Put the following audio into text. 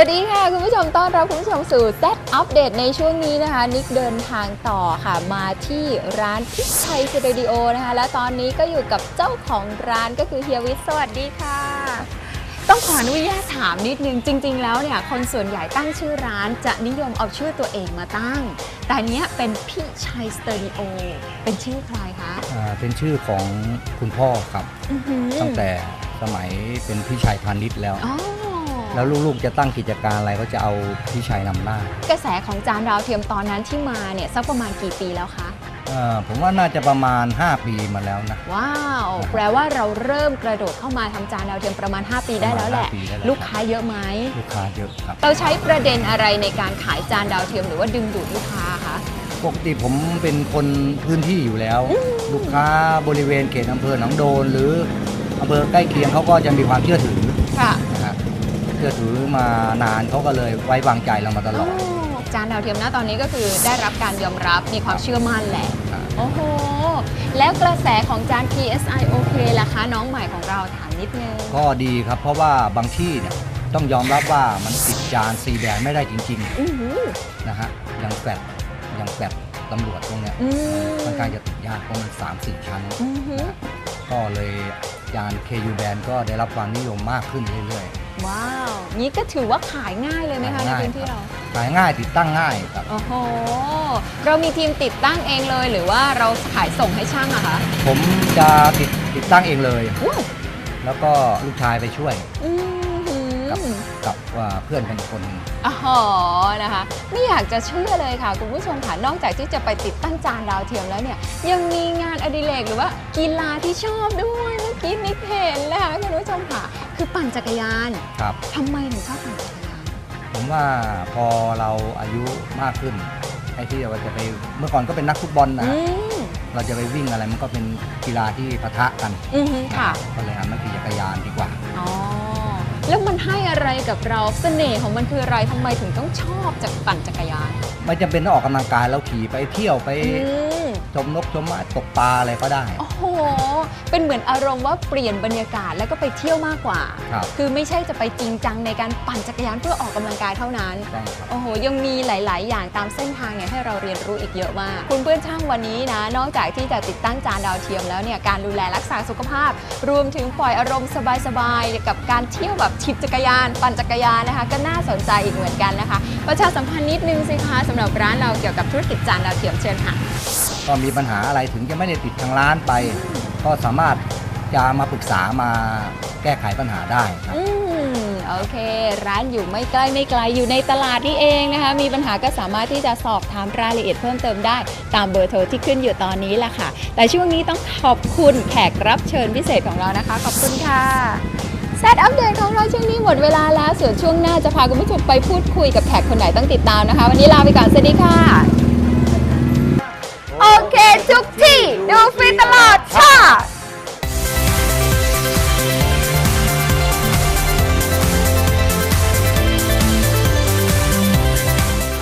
วัสดีค่ะ คุณผู้ชมต้อนรับคุณผู้ชมสู่ Z อัปเดตในช่วงนี้นะคะ นิกเดินทางต่อค่ะมาที่ร้านพิชัยสตูดิโอนะคะ และตอนนี้ก็อยู่กับเจ้าของร้านก็คือเฮียวิทย์สวัสดีค่ะ ต้องขออนุญาตถามนิดนึง จริง ๆ แล้วเนี่ย คนส่วนใหญ่ตั้งชื่อร้านจะนิยมเอาชื่อตัวเองมาตั้ง แต่เนี้ยเป็นพิชัยสตูดิโอเป็นชื่อใครคะอ่าเป็นชื่อของคุณพ่อครับ อื้อหือตั้งแต่สมัยเป็นพี่ชัยพาณิชย์แล้ว อ๋อ แล้วลูกๆจะตั้งกิจการอะไรก็จะเอาพี่ชัยนำหน้า กระแสของจานดาวเทียมตอนนั้นที่มาเนี่ยสักประมาณกี่ปีแล้วคะอ่าผมว่าน่าจะประมาณ 5 ปีมาแล้วนะ ว้าว แปลว่าเราเริ่มกระโดดเข้ามาทำจานดาวเทียมประมาณ 5 ปีได้แล้วแหละ ประมาณ5ปีได้แล้ว ลูกค้าเยอะไหมลูกค้าเยอะครับ เราใช้ประเด็นอะไรในการขายจานดาวเทียมหรือว่าดึงดูดลูกค้าคะปกติผมเป็นคนพื้นที่อยู่แล้ว ลูกค้าบริเวณเขตอำเภอหนองโดน หรืออำเภอใกล้เคียงเขาก็จะมีความเชื่อถือ ค่ะนะฮะเชื่อถือมานานเขาก็เลยไว้วางใจเรามาตลอด จานดาวเทียมนะตอนนี้ก็คือได้รับการยอมรับมีความเชื่อมั่นแหละ ครับ โอ้โห แล้วกระแสของจาน PSI โอเคล่ะคะ น้องใหม่ของเราถามนิดนึง ก็ดีครับ เพราะว่าบางที่เนี่ยต้องยอมรับว่ามันติดจานซีแบนไม่ได้จริงๆอื้อหือนะฮะยังแฟดยังแฟดตำรวจตรงเนี้ยอืมค่อนข้างจะติดยากเพราะมันสามสี่ชั้นอือหือ นะฮะก็เลยยาน KU band ก็ได้รับความนิยมมากขึ้นเรื่อย ว้าวนี้ก็ถือว่าขายง่ายเลยไหมคะในขายง่าย พื้นที่เราๆขายง่ายติดตั้งง่ายครับโอ้โหเรามีทีมติดตั้งเองเลย หรือว่าเราขายส่งให้ช่างอะคะผมจะติดติดตั้งเองเลยว้าวแล้วก็ลูกชายไปช่วย อือหือกับกับว่าเพื่อนกันอีกคนหนึ่ง อ๋อนะคะ ไม่อยากจะเชื่อเลยค่ะ คุณผู้ชมค่ะ นอกจากที่จะไปติดตั้งจานดาวเทียมแล้วเนี่ย ยังมีงานอดิเรกหรือว่ากีฬาที่ชอบด้วยเมื่อ กี้นิกเห็นนะคะคุณผู้ชมค่ะ คือปั่นจักรยานครับ ทำไมถึงชอบปั่นจักรยานผมว่าพอเราอายุมากขึ้นไอ้ที่เราจะไปเมื่อก่อนก็เป็นนักฟุตบอลนะอืฮะมเราจะไปวิ่งอะไรมันก็เป็นกีฬาที่ปะทะกันอือหือค่ะ ก็เลยหันมาขี่จักรยานดีกว่า อ๋อ แล้วมันให้อะไรกับเราเสน่ห์ของมันคืออะไรทำไมถึงต้องชอบจากปั่นจักรยาน ไม่จำเป็นต้องออกกำลังกายแล้วขี่ไปเที่ยวไปอืม ชมนกชมไม้ตกปลาอะไรก็ได้ โอ้โห เป็นเหมือนอารมณ์ว่าเปลี่ยนบรรยากาศแล้วก็ไปเที่ยวมากกว่า ครับ คือไม่ใช่จะไปจริงจังในการปั่นจักรยานเพื่อออกกำลังกายเท่านั้นต้องครับ โอ้โห ยังมีหลาย ๆ อย่างตามเส้นทางเนี่ยให้เราเรียนรู้อีกเยอะมาก คุณเพื่อนช่างวันนี้นะ นอกจากที่จะติดตั้งจานดาวเทียมแล้วเนี่ย การดูแลรักษาสุขภาพ รวมถึงปล่อยอารมณ์สบาย ๆ กับการเที่ยวแบบทิปจักรยาน ปั่นจักรยานนะคะ ก็น่าสนใจอีกเหมือนกันนะคะ ประชาสัมพันธ์นิดนึงสิคะสำหรับร้านเราเกี่ยวกับธุรกิจจานดาวเทียมเชิญค่ะ ก็มีปัญหาอะไรถึงจะไม่ได้ติดทางร้านไป ก็สามารถจะมาปรึกษามาแก้ไขปัญหาได้ครับ อืมโอเค ร้านอยู่ไม่ใกล้ไม่ไกลอยู่ในตลาดนี่เองนะคะ มีปัญหาก็สามารถที่จะสอบถามรายละเอียดเพิ่มเติมได้ ตามเบอร์โทรที่ขึ้นอยู่ตอนนี้แหละค่ะ แต่ช่วงนี้ต้องขอบคุณแขกรับเชิญพิเศษของเรานะคะ ขอบคุณค่ะแซดอัปเดตของเราช่วงนี้หมดเวลาแล้วส่วนช่วงหน้าจะพาคุณผู้ชมไปพูดคุยกับแขกคนไหนต้องติดตามนะคะ วันนี้ลาไปก่อนสวัสดีค่ะ 要飞的辣叉。